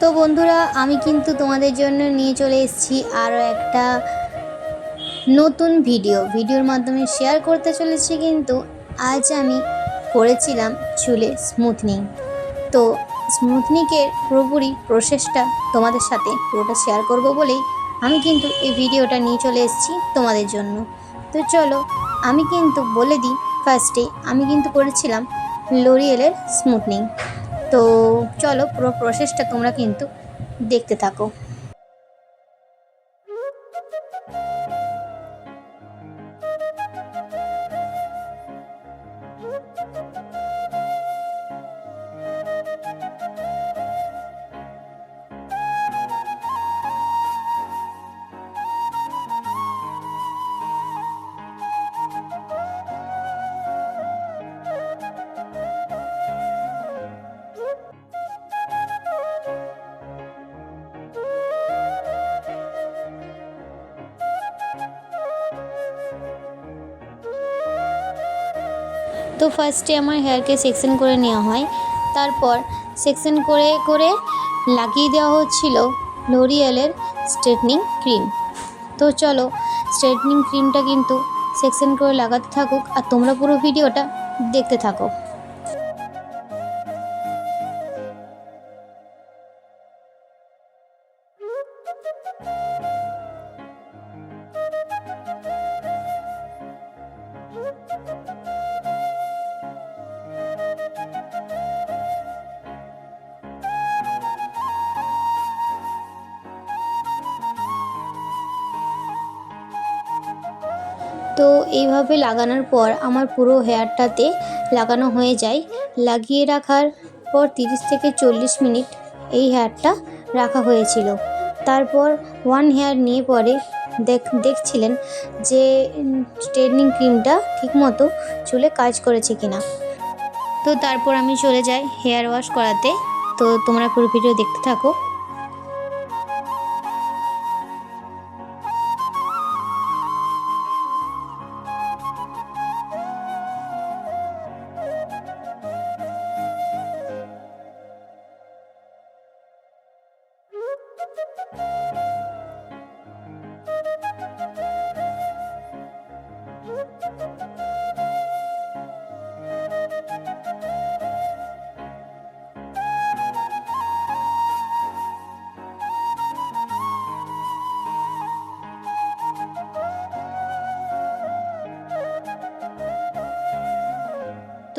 তো বন্ধুরা, আমি কিন্তু তোমাদের জন্য নিয়ে চলে এসেছি আরও একটা নতুন ভিডিও। ভিডিওর মাধ্যমে শেয়ার করতে চলেছি কিন্তু আজ আমি করেছিলাম চুলে স্মুথনিং তো স্মুথনিকের পুরোপুরি প্রসেসটা তোমাদের সাথে পুরোটা শেয়ার করব বলেই আমি কিন্তু এই ভিডিওটা নিয়ে চলে এসেছি তোমাদের জন্য। তো চলো, আমি কিন্তু বলে দিই ফার্স্টে আমি কিন্তু করেছিলাম লোরিয়েলের স্মুথনিং তো চলো পুরো প্রসেসটা তোমরা কিন্তু দেখতে থাকো। তো ফার্স্টে আমার হেয়ারকে সেকশন করে নেওয়া হয়। তারপর সেকশন করে করে লাগিয়ে দেওয়া হচ্ছিল লোরিয়ালের স্ট্রেটনিং ক্রিম তো চলো স্ট্রেটনিং ক্রিমটা কিন্তু সেকশন করে লাগাতে থাকুক আর তোমরা পুরো ভিডিওটা দেখতে থাকো। তো এইভাবে লাগানোর পর আমার পুরো হেয়ারটাতে লাগানো হয়ে যায়। লাগিয়ে রাখার পর তিরিশ থেকে চল্লিশ মিনিট এই হেয়ারটা রাখা হয়েছিল। তারপর ওয়ান হেয়ার নিয়ে পরে দেখ, দেখছিলেন যে স্ট্রেটনিং ক্রিমটা ঠিকমতো চুলে কাজ করেছে কিনা। তো তারপর আমি চলে যাই হেয়ার ওয়াশ করাতে। তো তোমরা পুরো ভিডিও দেখতে থাকো।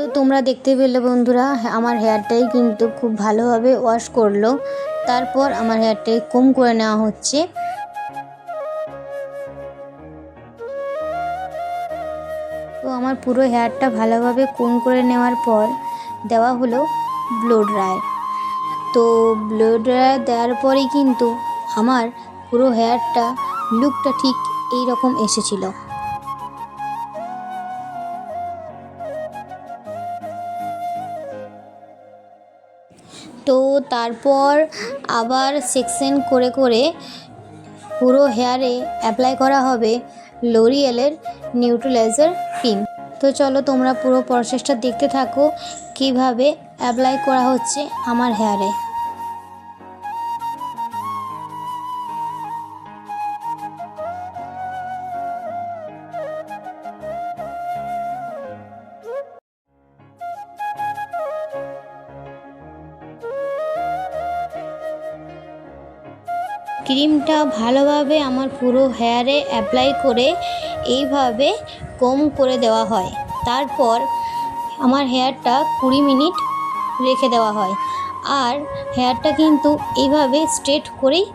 তো তোমরা দেখতে পেলে বন্ধুরা, আমার হেয়ারটাই কিন্তু খুব ভালোভাবে ওয়াশ করল। তারপর আমার হেয়ারটাই কম করে নেওয়া হচ্ছে। তো আমার পুরো হেয়ারটা ভালোভাবে কোন করে নেওয়ার পর দেওয়া হলো ব্লো ড্রায়ার তো ব্লো ড্রায়ার দেওয়ার পরেই কিন্তু আমার পুরো হেয়ারটা লুকটা ঠিক এই রকম এসেছিল। তো তারপর আবার সেকশন করে করে পুরো হেয়ারে অ্যাপ্লাই করা হবে লোরিয়েলের নিউট্রালাইজার ক্রিম। তো চলো তোমরা পুরো প্রসেসটা দেখতে থাকো, কীভাবে অ্যাপ্লাই করা হচ্ছে আমার হেয়ারে। ক্রিমটা ভালোভাবে আমার পুরো হেয়ারে অ্যাপ্লাই করে এইভাবে কম করে দেওয়া হয়। তারপর আমার হেয়ারটা কুড়ি মিনিট রেখে দেওয়া হয়। আর হেয়ারটা কিন্তু এইভাবে স্ট্রেট করেই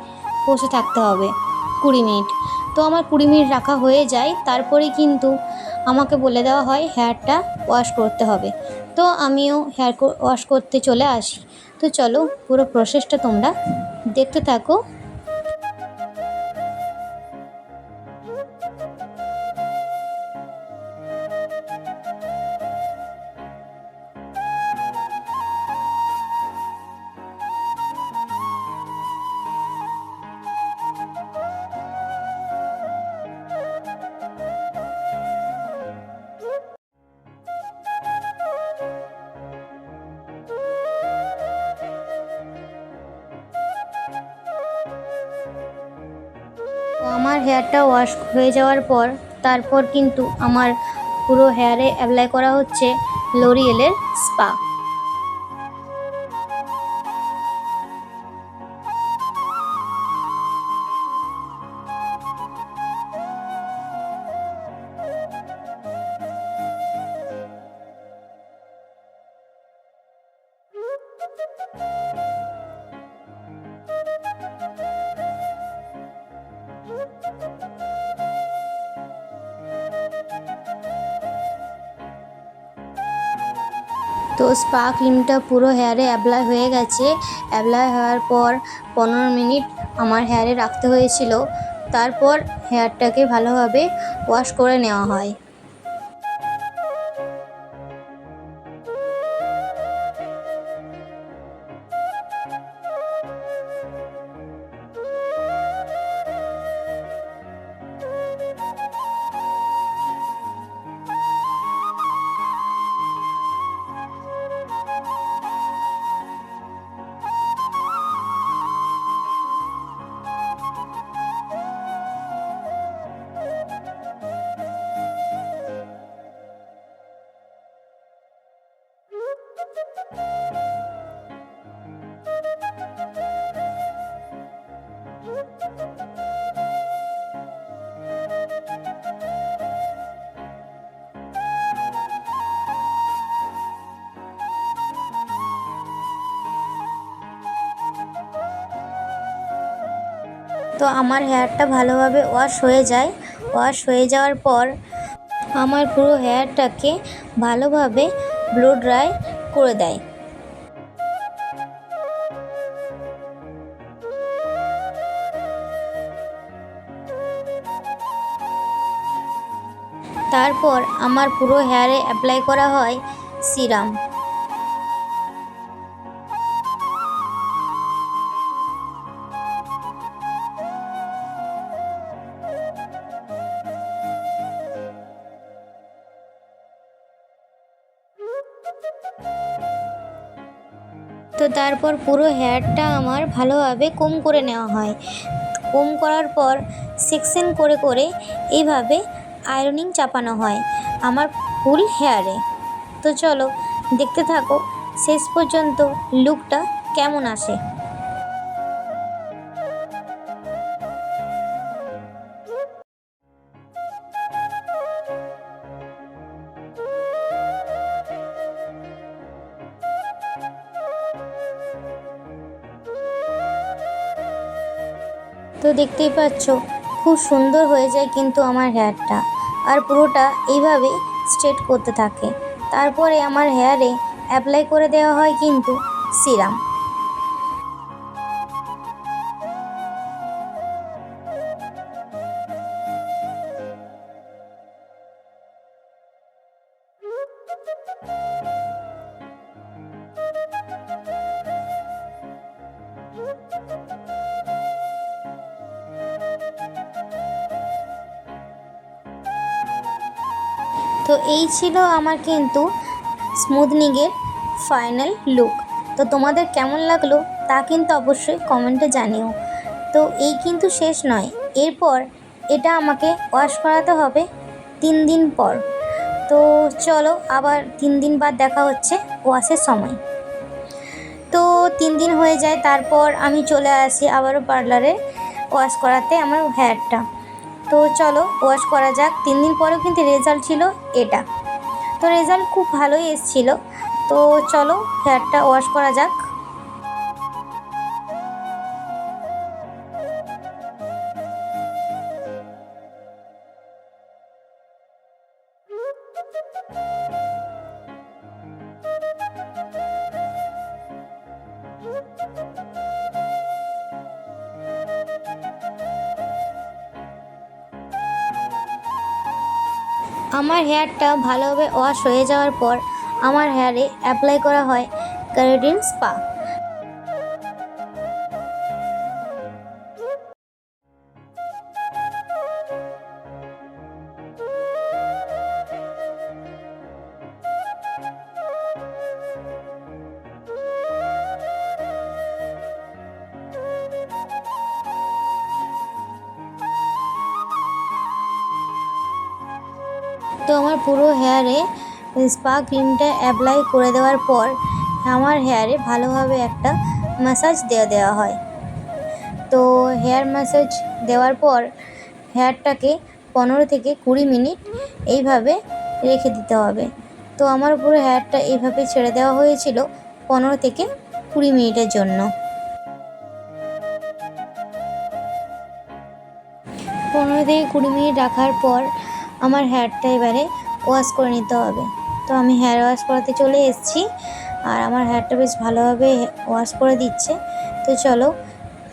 বসে থাকতে হবে কুড়ি মিনিট। তো আমার কুড়ি মিনিট রাখা হয়ে যায়। তারপরে কিন্তু আমাকে বলে দেওয়া হয় হেয়ারটা ওয়াশ করতে হবে। তো আমিও হেয়ার ওয়াশ করতে চলে আসি। তো চলো পুরো প্রসেসটা তোমরা দেখতে থাকো। Thank you. আমার হেয়ারটা ওয়াশ হয়ে যাওয়ার পর তারপর কিন্তু আমার পুরো হেয়ারে অ্যাপ্লাই করা হচ্ছে লোরিয়েলের স্পা তো স্পা ক্রিমটা পুরো হেয়ারে অ্যাপ্লাই হয়ে গেছে। অ্যাপ্লাই হওয়ার পর পনেরো মিনিট আমার হেয়ারে রাখতে হয়েছিল। তারপর হেয়ারটাকে ভালোভাবে ওয়াশ করে নেওয়া হয়। আমার হেয়ারটা ভালোভাবে ওয়াশ হয়ে যায়। ওয়াশ হয়ে যাওয়ার পর আমার পুরো হেয়ারটাকে ভালোভাবে ব্লো ড্রাই করে দেয়। তারপর আমার পুরো হেয়ারে অ্যাপ্লাই করা হয় সিরাম তারপর পুরো হেয়ারটা আমার ভালোভাবে কম করে নেওয়া হয়। কম করার পর সেকশন করে করে এইভাবে আয়রনিং চাপানো হয় আমার ফুল হেয়ারে তো চলো দেখতে থাকো, শেষ পর্যন্ত লুকটা কেমন আসে? তো দেখতেই পাচ্ছ, খুব সুন্দর হয়ে যায় কিন্তু আমার হেয়ারটা। আর পুরোটা এইভাবে স্ট্রেট করতে থাকে। তারপরে আমার হেয়ারে অ্যাপ্লাই করে দেওয়া হয় কিন্তু সিরাম তো এই ছিল আমার কিন্তু স্মুথনিংয়ের ফাইনাল লুক। তো তোমাদের কেমন লাগল তা কিন্তু অবশ্যই কমেন্টে জানিও। তো এই কিন্তু শেষ নয়, এরপর এটা আমাকে ওয়াশ করাতে হবে তিন দিন পর। তো চলো আবার তিন দিন বাদ দেখা হচ্ছে ওয়াশের সময়। তো তিন দিন হয়ে যায়, তারপর আমি চলে আসি আবারও পার্লারে ওয়াশ করাতে আমার হেয়ারটা। তো চলো, ওয়াশ করা যাক। তিন দিন পরেও কিন্তু রেজাল্ট ছিল এটা। তো রেজাল্ট খুব ভালোই এসেছিল। তো চলো হেয়ারটা ওয়াশ করা যাক। আমার হেয়ারটা ভালোভাবে ওয়াশ হয়ে যাওয়ার পর আমার হেয়ারে অ্যাপ্লাই করা হয় ক্যারোটিন স্পা আমার পুরো হেয়ারে স্পা ক্রিমটা অ্যাপ্লাই করে দেওয়ার পর আমার হেয়ারে ভালোভাবে একটা ম্যাসাজ দেওয়া দেওয়া হয়। তো হেয়ার ম্যাসাজ দেওয়ার পর হেয়ারটাকে পনেরো থেকে কুড়ি মিনিট এইভাবে রেখে দিতে হবে। তো আমার পুরো হেয়ারটা এইভাবে ছেড়ে দেওয়া হয়েছিল পনেরো থেকে কুড়ি মিনিটের জন্য। পনেরো থেকে কুড়ি মিনিট রাখার পর আমার হেয়ারটা এবারে ওয়াশ করে নিতে হবে। তো আমি হেয়ার ওয়াশ করাতে চলে এসেছি আর আমার হেয়ারটা বেশ ভালোভাবে ওয়াশ করে দিচ্ছে। তো চলো,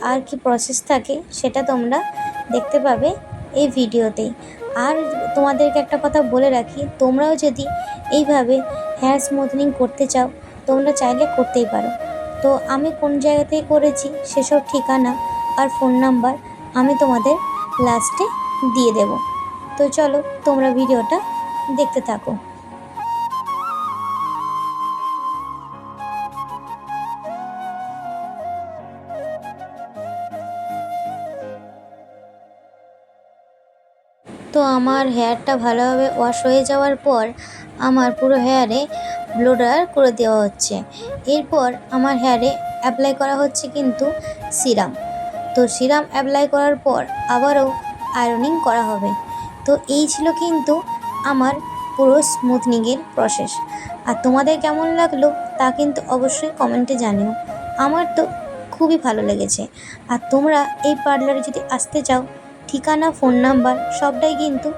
আর কি প্রসেস থাকে সেটা তোমরা দেখতে পাবে এই ভিডিওতেই। আর তোমাদেরকে একটা কথা বলে রাখি, তোমরাও যদি এইভাবে হেয়ার স্মুথনিং করতে চাও, তোমরা চাইলে করতেই পারো। তো আমি কোন জায়গা থেকে করেছি সেসব ঠিকানা আর ফোন নাম্বার আমি তোমাদের লাস্টে দিয়ে দেব। তো চলো, তোমরা ভিডিওটা দেখতে থাকো। তো আমার হেয়ারটা ভালোভাবে ওয়াশ হয়ে যাওয়ার পর আমার পুরো হেয়ারে ব্লো ড্রায়ার করে দেওয়া হচ্ছে। এরপর আমার হেয়ারে অ্যাপ্লাই করা হচ্ছে কিন্তু সিরাম তো সিরাম অ্যাপ্লাই করার পর আবারও আয়রনিং করা হবে। তো এই ছিল কিন্তু আমার পুরো স্মুথনিংয়ের প্রসেস আর তোমাদের কেমন লাগল তা কিন্তু অবশ্যই কমেন্টে জানিও। আমার তো খুবই ভালো লেগেছে। আর তোমরা এই পার্লারে যদি আসতে চাও, ঠিকানা ফোন নাম্বার সবটাই কিন্তু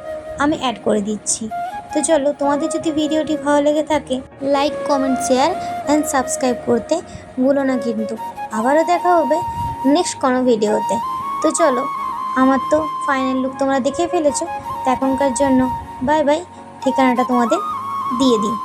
আমি অ্যাড করে দিচ্ছি। তো চলো তোমাদের যদি ভিডিওটি ভালো লেগে থাকে like comment share and subscribe করতে ভুলো না কিন্তু। আবারও দেখা হবে নেক্সট কোনো ভিডিওতে তো। চলো, আমার তো ফাইনাল লুক তোমরা দেখে ফেলেছো। এখনকার জন্য। বাই বাই ঠিকানাটা তোমাদের দিয়ে দিই।